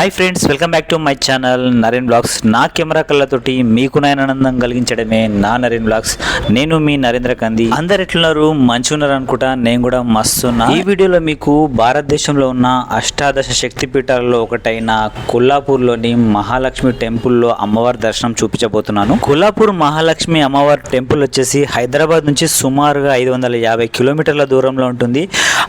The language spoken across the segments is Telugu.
Hi friends welcome back to my channel Naren blogs నా కెమెరా కళ్ళతోటి మీకు ఆనందం కలిగించడమే నా నరేన్ బ్లాగ్స్ నేను మీ నరేంద్ర కంది అందరు ఎట్లున్నారు? మంచి ఉన్నారు అనుకుంటా. నేను కూడా మస్తు ఉన్నా. ఈ వీడియోలో మీకు భారతదేశంలో ఉన్న అష్టాదశ శక్తి పీఠాలలో ఒకటైన కొల్లాపూర్లోని మహాలక్ష్మి టెంపుల్లో అమ్మవారి దర్శనం చూపించబోతున్నాను. కొల్లాపూర్ మహాలక్ష్మి అమ్మవారి టెంపుల్ వచ్చేసి హైదరాబాద్ నుంచి సుమారుగా ఐదు వందల యాభై కిలోమీటర్ల దూరంలో ఉంటుంది.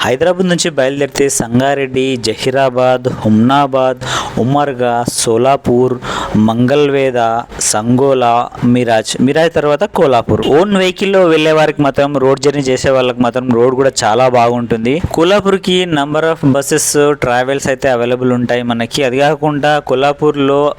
హైదరాబాద్ నుంచి బయలుదేరితే సంగారెడ్డి జహీరాబాద్ హుమ్నాబాద్ ఉమ్మర్గా సోలాపూర్ మంగళవేద సంగోలా మిరాజ్. మిరాజ్ తర్వాత కోలాపూర్. ఓన్ వెహికల్లో వెళ్ళే వారికి మాత్రం రోడ్ జర్నీ చేసే వాళ్ళకి మాత్రం రోడ్ కూడా చాలా బాగుంటుంది. కోలాపూర్కి నంబర్ ఆఫ్ బస్సెస్ ట్రావెల్స్ అయితే అవైలబుల్ ఉంటాయి మనకి. అది కాకుండా కొల్లాపూర్లో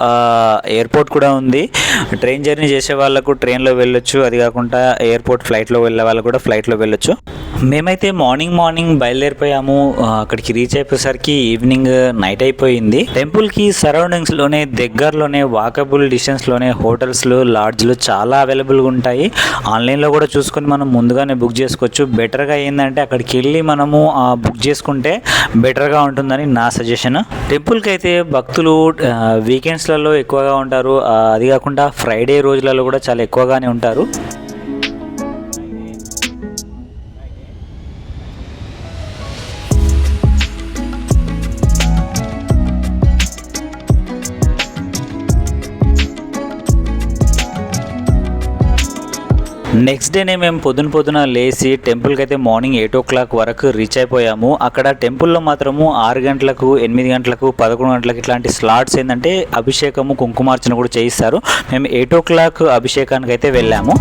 ఎయిర్పోర్ట్ కూడా ఉంది. ట్రైన్ జర్నీ చేసే వాళ్ళకు ట్రైన్లో వెళ్ళొచ్చు. అది కాకుండా ఎయిర్పోర్ట్ ఫ్లైట్లో వెళ్ళే వాళ్ళు కూడా ఫ్లైట్లో వెళ్ళొచ్చు. మేమైతే మార్నింగ్ మార్నింగ్ బయలుదేరిపోయాము. అక్కడికి రీచ్ అయిపోయేసరికి ఈవినింగ్ నైట్ అయిపోయింది. టెంపుల్కి సరౌండింగ్స్లోనే దగ్గరలోనే వాకబుల్ డిస్టెన్స్లోనే హోటల్స్లు లాడ్జ్లు చాలా అవైలబుల్గా ఉంటాయి. ఆన్లైన్లో కూడా చూసుకొని మనం ముందుగానే బుక్ చేసుకోవచ్చు. బెటర్గా ఏంటంటే అక్కడికి వెళ్ళి మనము బుక్ చేసుకుంటే బెటర్గా ఉంటుందని నా సజెషన్. టెంపుల్కి అయితే భక్తులు వీకెండ్స్లలో ఎక్కువగా ఉంటారు. అది కాకుండా ఫ్రైడే రోజులలో కూడా చాలా ఎక్కువగానే ఉంటారు. నెక్స్ట్ డేనే మేము పొద్దున పొద్దున లేచి టెంపుల్కి అయితే మార్నింగ్ ఎయిట్ ఓ క్లాక్ వరకు రీచ్ అయిపోయాము. అక్కడ టెంపుల్లో మాత్రము ఆరు గంటలకు ఎనిమిది గంటలకు పదకొండు గంటలకు ఇట్లాంటి స్లాట్స్ ఏంటంటే అభిషేకము కుంకుమార్చన కూడా చేయిస్తారు. మేము ఎయిట్ ఓ క్లాక్ అభిషేకానికి అయితే వెళ్ళాము.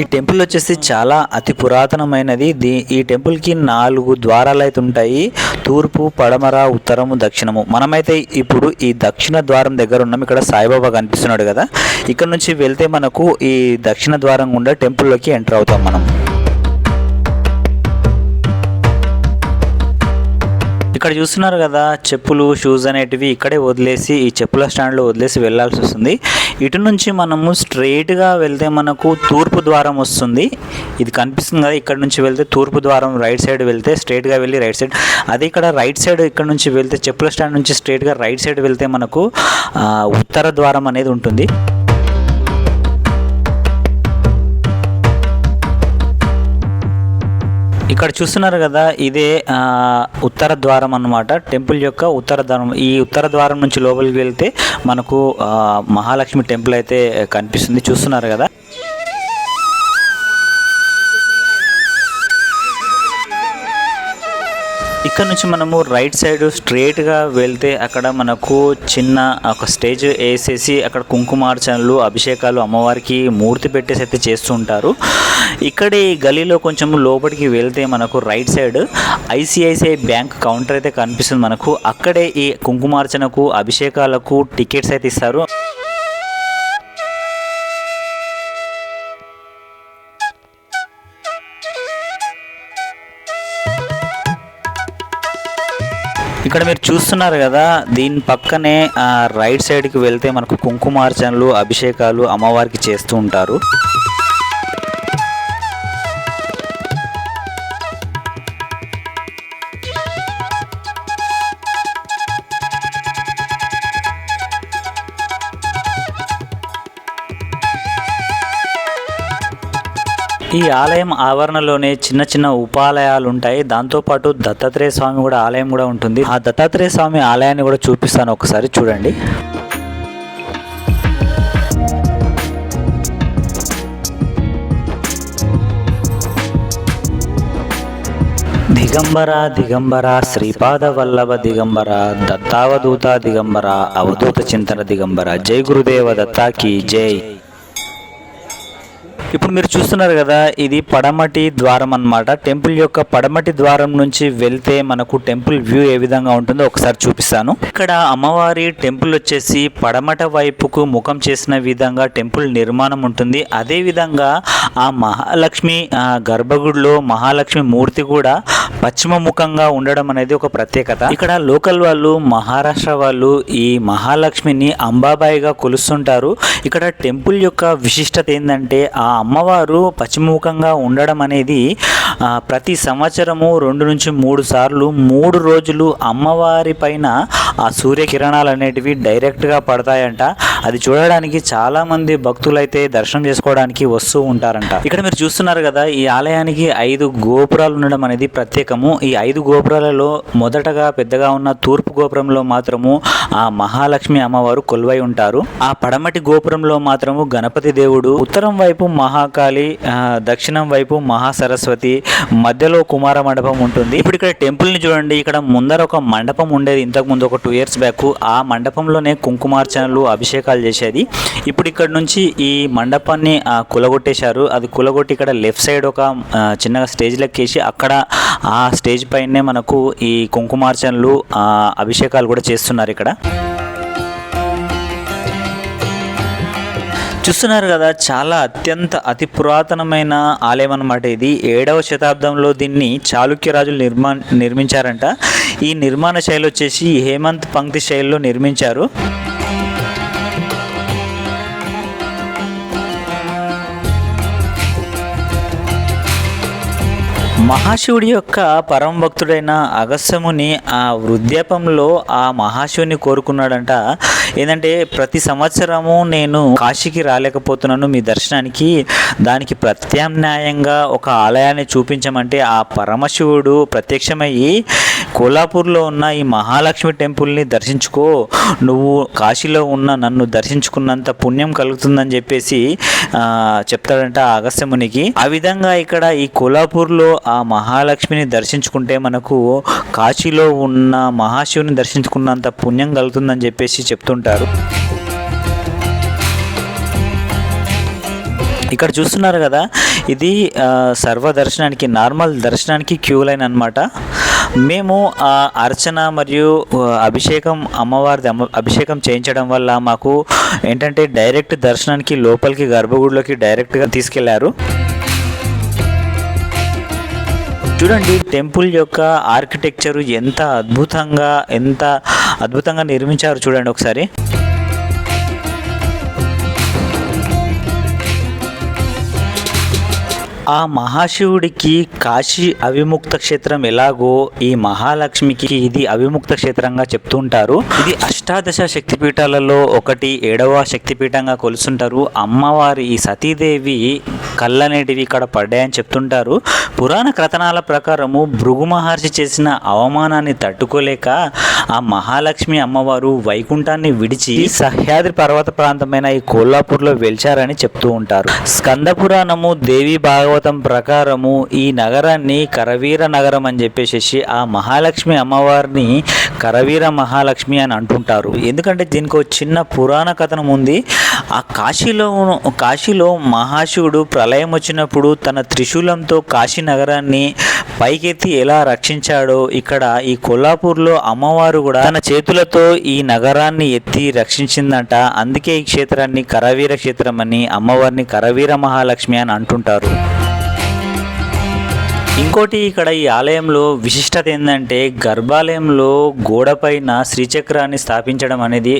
ఈ టెంపుల్ వచ్చేసి చాలా అతి పురాతనమైనది. దీ ఈ టెంపుల్కి నాలుగు ద్వారాలు అయితే ఉంటాయి. తూర్పు పడమర ఉత్తరము దక్షిణము. మనమైతే ఇప్పుడు ఈ దక్షిణ ద్వారం దగ్గర ఉన్నాం. ఇక్కడ సాయిబాబా కనిపిస్తున్నాడు కదా. ఇక్కడ నుంచి వెళ్తే మనకు ఈ దక్షిణ ద్వారం గుండా టెంపుల్లోకి ఎంటర్ అవుతాం మనం. ఇక్కడ చూస్తున్నారు కదా చెప్పులు షూస్ అనేటివి ఇక్కడే వదిలేసి ఈ చెప్పుల స్టాండ్లో వదిలేసి వెళ్ళాల్సి వస్తుంది. ఇటు నుంచి మనము స్ట్రైట్గా వెళ్తే మనకు తూర్పు ద్వారం వస్తుంది. ఇది కనిపిస్తుంది కదా ఇక్కడ నుంచి వెళ్తే తూర్పు ద్వారం రైట్ సైడ్ వెళ్తే స్ట్రైట్గా వెళ్ళి రైట్ సైడ్ అదే ఇక్కడ రైట్ సైడ్ ఇక్కడ నుంచి వెళ్తే చెప్పుల స్టాండ్ నుంచి స్ట్రైట్గా రైట్ సైడ్ వెళ్తే మనకు ఉత్తర ద్వారం అనేది ఉంటుంది. ఇక్కడ చూస్తున్నారు కదా ఇదే ఆ, ఉత్తర ద్వారం అన్నమాట. టెంపుల్ యొక్క ఉత్తర ద్వారం. ఈ ఉత్తర ద్వారం నుంచి లోపలికి వెళ్తే మనకు ఆ, మహాలక్ష్మి టెంపుల్ అయితే కనిపిస్తుంది. చూస్తున్నారు కదా. ఇక్కడ నుంచి మనము రైట్ సైడ్ స్ట్రేట్గా వెళ్తే అక్కడ మనకు చిన్న ఒక స్టేజ్ వేసేసి అక్కడ కుంకుమార్చనలు అభిషేకాలు అమ్మవారికి మూర్తి పెట్టేసి అయితే చేస్తూ ఉంటారు. ఇక్కడ ఈ గలీలో కొంచెం లోపలికి వెళ్తే మనకు right side ICICI bank counter అయితే కనిపిస్తుంది మనకు. అక్కడే ఈ కుంకుమార్చనకు అభిషేకాలకు టికెట్స్ అయితే ఇస్తారు. ఇక్కడ మీరు చూస్తున్నారు కదా దీని పక్కనే ఆ, రైట్ సైడ్కి వెళ్తే మనకు కుంకుమార్చనలు అభిషేకాలు అమ్మవారికి చేస్తూ ఉంటారు. ఈ ఆలయం ఆవరణలోనే చిన్న చిన్న ఉపాలయాలు ఉంటాయి దాంతోపాటు దత్తాత్రేయ స్వామి కూడా ఆలయం కూడా ఉంటుంది. ఆ దత్తాత్రేయ స్వామి ఆలయాన్ని కూడా చూపిస్తాను ఒకసారి చూడండి. దిగంబర దిగంబర శ్రీపాద వల్లభ దిగంబర దత్తావధూత దిగంబర అవధూత చింతన దిగంబర. జై గురుదేవ దత్తాకి జై. ఇప్పుడు మీరు చూస్తున్నారు కదా ఇది పడమటి ద్వారం అన్నమాట. టెంపుల్ యొక్క పడమటి ద్వారం నుంచి వెళ్తే మనకు టెంపుల్ వ్యూ ఏ విధంగా ఉంటుందో ఒకసారి చూపిస్తాను. ఇక్కడ అమ్మవారి టెంపుల్ వచ్చేసి పడమట వైపుకు ముఖం చేసిన విధంగా టెంపుల్ నిర్మాణం ఉంటుంది. అదే విధంగా ఆ మహాలక్ష్మి గర్భగుడిలో మహాలక్ష్మి మూర్తి కూడా పశ్చిమముఖంగా ఉండడం అనేది ఒక ప్రత్యేకత. ఇక్కడ లోకల్ వాళ్ళు మహారాష్ట్ర వాళ్ళు ఈ మహాలక్ష్మిని అంబాబాయిగా కొలుస్తుంటారు. ఇక్కడ టెంపుల్ యొక్క విశిష్టత ఏంటంటే ఆ అమ్మవారు పశ్చిమముఖంగా ఉండడం అనేది ప్రతి సంవత్సరము రెండు నుంచి మూడు సార్లు మూడు రోజులు అమ్మవారి పైన ఆ సూర్యకిరణాలు అనేటివి డైరెక్ట్గా పడతాయంట. అది చూడడానికి చాలా మంది భక్తులైతే దర్శనం చేసుకోవడానికి వస్తూ ఉంటారంట. ఇక్కడ మీరు చూస్తున్నారు కదా ఈ ఆలయానికి ఐదు గోపురాలు ఉండడం అనేది ప్రత్యేకము. ఈ ఐదు గోపురాలలో మొదటగా పెద్దగా ఉన్న తూర్పు గోపురంలో మాత్రము ఆ మహాలక్ష్మి అమ్మవారు కొలువై ఉంటారు. ఆ పడమటి గోపురంలో మాత్రము గణపతి దేవుడు ఉత్తరం వైపు మహాకాళి దక్షిణం వైపు మహాసరస్వతి మధ్యలో కుమార మండపం ఉంటుంది. ఇప్పుడు ఇక్కడ టెంపుల్ని చూడండి. ఇక్కడ ముందర ఒక మండపం ఉండేది. ఇంతకు ముందు ఒక టూ ఇయర్స్ బ్యాక్ ఆ మండపంలోనే కుంకుమార్చనలు అభిషేకాలు చేసేది. ఇప్పుడు ఇక్కడ నుంచి ఈ మండపాన్ని కులగొట్టేశారు. అది కులగొట్టి ఇక్కడ లెఫ్ట్ సైడ్ ఒక చిన్నగా స్టేజ్ లెక్కేసి అక్కడ ఆ స్టేజ్ పైనే మనకు ఈ కుంకుమార్చనలు అభిషేకాలు కూడా చేస్తున్నారు ఇక్కడ. చూస్తున్నారు కదా చాలా అత్యంత అతి పురాతనమైన ఆలయం అన్నమాట ఇది. ఏడవ శతాబ్దంలో దీన్ని చాళుక్య రాజులు నిర్మా నిర్మించారంట. ఈ నిర్మాణ శైలి వచ్చేసి హేమంత్ పంక్తి శైలిలో నిర్మించారు. మహాశివుడి యొక్క పరమ భక్తుడైన అగస్యముని ఆ వృద్ధాపంలో ఆ మహాశివుని కోరుకున్నాడంట. ఏంటంటే ప్రతి సంవత్సరము నేను కాశీకి రాలేకపోతున్నాను మీ దర్శనానికి. దానికి ప్రత్యామ్నాయంగా ఒక ఆలయాన్ని చూపించమంటే ఆ పరమశివుడు ప్రత్యక్షమయ్యి కోల్హాపూర్లో ఉన్న ఈ మహాలక్ష్మి టెంపుల్ని దర్శించుకో. నువ్వు కాశీలో ఉన్న నన్ను దర్శించుకున్నంత పుణ్యం కలుగుతుందని చెప్పేసి చెప్తాడంట ఆ అగస్త్యమునికి. ఆ విధంగా ఇక్కడ ఈ కోల్హాపూర్లో ఆ మహాలక్ష్మిని దర్శించుకుంటే మనకు కాశీలో ఉన్న మహాశివుని దర్శించుకున్నంత పుణ్యం కలుగుతుందని చెప్పేసి చెప్తుంటారు. ఇక్కడ చూస్తున్నారు కదా ఇది సర్వ దర్శనానికి నార్మల్ దర్శనానికి క్యూ లైన్ అనమాట మేము ఆ అర్చన మరియు అభిషేకం అమ్మవారిది అభిషేకం చేయించడం వల్ల మాకు ఏంటంటే డైరెక్ట్ దర్శనానికి లోపలికి గర్భగుడిలోకి డైరెక్ట్గా తీసుకెళ్ళారు. చూడండి టెంపుల్ యొక్క ఆర్కిటెక్చర్ ఎంత అద్భుతంగా ఎంత అద్భుతంగా నిర్మించారు చూడండి ఒకసారి. ఆ మహాశివుడికి కాశీ అవిముక్త క్షేత్రం ఎలాగో ఈ మహాలక్ష్మికి ఇది అవిముక్త క్షేత్రంగా చెప్తుంటారు. ఇది అష్టాదశ శక్తిపీఠాలలో ఒకటి ఏడవ శక్తిపీఠంగా కొలుస్తుంటారు అమ్మవారి ఈ సతీదేవి కళ్ళనేటివి ఇక్కడ పడ్డాయని చెప్తుంటారు. పురాణ కథనాల ప్రకారము భృగు మహర్షి చేసిన అవమానాన్ని తట్టుకోలేక ఆ మహాలక్ష్మి అమ్మవారు వైకుంఠాన్ని విడిచి సహ్యాద్రి పర్వత ప్రాంతమైన ఈ కోల్లాపూర్లో వెలిచారని చెప్తూ ఉంటారు. స్కంద పురాణము దేవి భాగవతం ప్రకారము ఈ నగరాన్ని కరవీర నగరం అని చెప్పేసి ఆ మహాలక్ష్మి అమ్మవారిని కరవీర మహాలక్ష్మి అని అంటుంటారు. ఎందుకంటే దీనికి ఒక చిన్న పురాణ కథనం ఉంది. ఆ కాశీలో కాశీలో మహాశివుడు ప్రళయం వచ్చినప్పుడు తన త్రిశూలంతో కాశీ నగరాన్ని పైకెత్తి ఎలా రక్షించాడో ఇక్కడ ఈ కొల్లాపూర్లో అమ్మవారు కూడా తన చేతులతో ఈ నగరాన్ని ఎత్తి రక్షించిందంట. అందుకే ఈ క్షేత్రాన్ని కరవీర క్షేత్రం అని అమ్మవారిని కరవీర మహాలక్ష్మి అని అంటుంటారు. ఇంకోటి ఇక్కడ ఈ ఆలయంలో విశిష్టత ఏంటంటే గర్భాలయంలో గోడపైన శ్రీచక్రాన్ని స్థాపించడం అనేది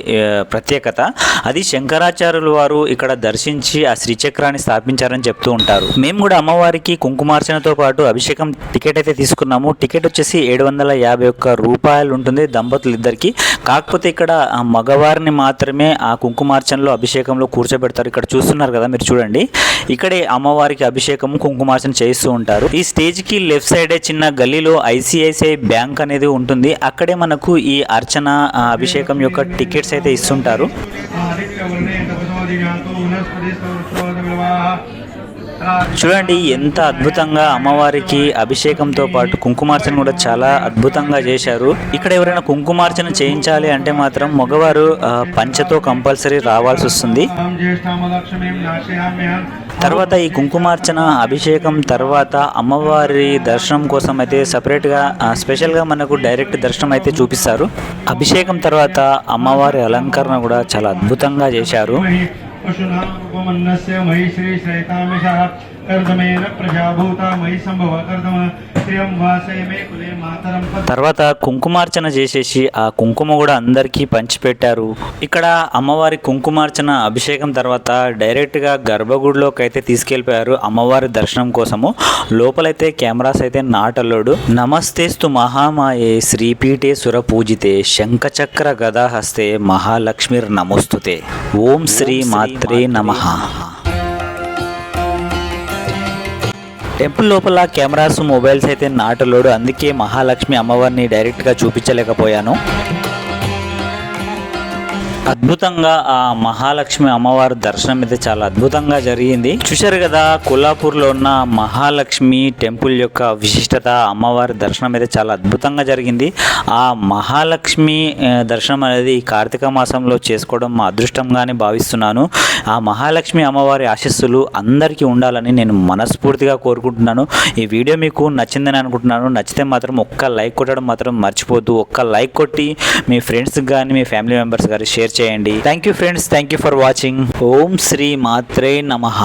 ప్రత్యేకత. అది శంకరాచార్యుల వారు ఇక్కడ దర్శించి ఆ శ్రీచక్రాన్ని స్థాపించారని చెప్తూ ఉంటారు. మేము కూడా అమ్మవారికి కుంకుమార్చనతో పాటు అభిషేకం టికెట్ అయితే తీసుకున్నాము. టికెట్ వచ్చేసి ఏడు వందల యాభై ఒక్క రూపాయలు ఉంటుంది దంపతులు ఇద్దరికి. కాకపోతే ఇక్కడ ఆ మగవారిని మాత్రమే ఆ కుంకుమార్చనలో అభిషేకంలో కూర్చోబెడతారు. ఇక్కడ చూస్తున్నారు కదా మీరు చూడండి. ఇక్కడే అమ్మవారికి అభిషేకం కుంకుమార్చన చేస్తూ ఉంటారు. ఈ స్టేజ్కి కి లెఫ్ట్ సైడే చిన్న గల్లీలో ఐసిఐసిఐ బ్యాంక్ అనేది ఉంటుంది. అక్కడే మనకు ఈ అర్చన అభిషేకం యొక్క టికెట్స్ అయితే ఇస్తుంటారు. చూడండి ఎంత అద్భుతంగా అమ్మవారికి అభిషేకంతో పాటు కుంకుమార్చన కూడా చాలా అద్భుతంగా చేశారు. ఇక్కడ ఎవరైనా కుంకుమార్చన చేయించాలి అంటే మాత్రం మగవారు పంచతో కంపల్సరీ రావాల్సి వస్తుంది. తర్వాత ఈ కుంకుమార్చన అభిషేకం తర్వాత అమ్మవారి దర్శనం కోసం అయితే సపరేట్గా స్పెషల్గా మనకు డైరెక్ట్ దర్శనం అయితే చూపిస్తారు అభిషేకం తర్వాత అమ్మవారి అలంకరణ కూడా చాలా అద్భుతంగా చేశారు తర్వాత కుంకుమార్చన చేసేసి ఆ కుంకుమ కూడా అందరికీ పంచిపెట్టారు. ఇక్కడ అమ్మవారి కుంకుమార్చన అభిషేకం తర్వాత డైరెక్ట్గా గర్భగుడిలోకి అయితే తీసుకెళ్ళిపోయారు అమ్మవారి దర్శనం కోసము. లోపలైతే కెమెరాస్ అయితే నాటల్లోడు. నమస్తేస్తు మహామాయే శ్రీపీఠే సుర పూజితే శంఖచక్ర గదాహస్తే మహాలక్ష్మి నమోస్తుతే. ఓం శ్రీ మాత్రే నమ. టెంపుల్ లోపల కెమెరాస్ మొబైల్స్ అయితే నాటలోడు. అందుకే మహాలక్ష్మి అమ్మవారిని డైరెక్ట్గా చూపించలేకపోయాను. అద్భుతంగా ఆ మహాలక్ష్మి అమ్మవారి దర్శనం అయితే చాలా అద్భుతంగా జరిగింది. చూశారు కదా కొల్లాపూర్లో ఉన్న మహాలక్ష్మి టెంపుల్ యొక్క విశిష్టత అమ్మవారి దర్శనం అయితే చాలా అద్భుతంగా జరిగింది. ఆ మహాలక్ష్మి దర్శనం అనేది కార్తీక మాసంలో చేసుకోవడం మా అదృష్టంగానే భావిస్తున్నాను. ఆ మహాలక్ష్మి అమ్మవారి ఆశస్సులు అందరికీ ఉండాలని నేను మనస్ఫూర్తిగా కోరుకుంటున్నాను. ఈ వీడియో మీకు నచ్చిందని అనుకుంటున్నాను. నచ్చితే మాత్రం ఒక్క లైక్ కొట్టడం మాత్రం మర్చిపోద్దు ఒక్క లైక్ కొట్టి మీ ఫ్రెండ్స్కి కానీ మీ ఫ్యామిలీ మెంబర్స్ కానీ షేర్ చేయండి. Thank you friends thank you for watching ఓం శ్రీ మాత్రే నమః.